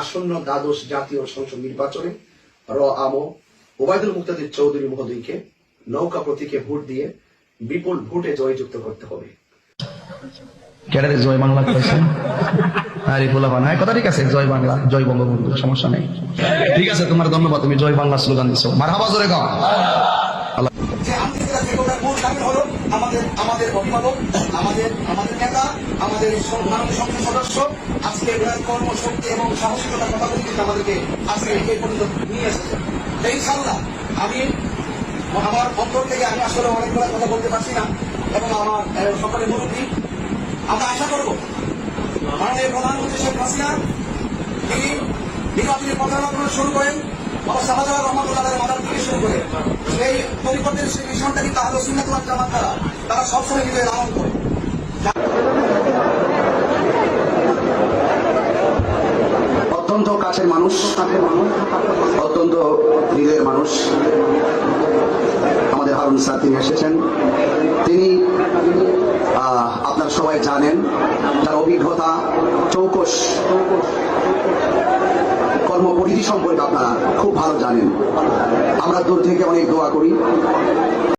আসন্ন দ্বাদশ জাতীয় সংসদ নির্বাচনে র আমো ওবায়দুল মুক্তাদির চৌধুরী মহোদয়কে নৌকা প্রতীকে ভোট দিয়ে বিপুল ভোটে জয়যুক্ত করতে হবে। ক্যাডারে জয় বাংলা করেছেন আরে পোলাপান হ্যাঁ কথা ঠিক আছে জয় বাংলা জয় বঙ্গবন্ধু সমস্যা নেই। ঠিক আছে তোমার ধন্যবাদ তুমি জয় বাংলা স্লোগান দিছো। মার হাবা জোরে গাও। আমাদের আমাদের অভিভাবক আমাদের আমাদের নেতা আমাদের সংসদ সদস্য কর্মশক্তি এবং সাহসিকতার কথা কিন্তু আমাদেরকে আজকে এই পর্যন্ত নিয়ে এসেছে। ইনশাল্লাহ আমি আমার অন্তর থেকে আমি আসলে অনেকগুলো কথা বলতে পারছি না এবং আমার সকলে মুরব্বী। আমরা আশা করব, মাননীয় প্রধানমন্ত্রী শেখ হাসিনা, তিনি নির্বাচনী পর্যালোচনা শুরু করেন, বাবা শাহজাহান রহমতুল্লাহ মাদার থেকে শুরু করে। এই পরিবর্তনের সেই মিশনটা কিন্তু আলো সুন্নাতুল জামাত তারা তারা সবসময় হৃদয়ে লালন করে অত্যন্ত কাছের মানুষ অত্যন্ত হৃদয়ের মানুষ। আমাদের হারুন স্যার তিনি এসেছেন। তিনি আপনারা সবাই জানেন, তার অভিজ্ঞতা, চৌকস, কর্মপরিধি সম্পর্কে আপনারা খুব ভালো জানেন। আমরা দূর থেকে অনেক দোয়া করি।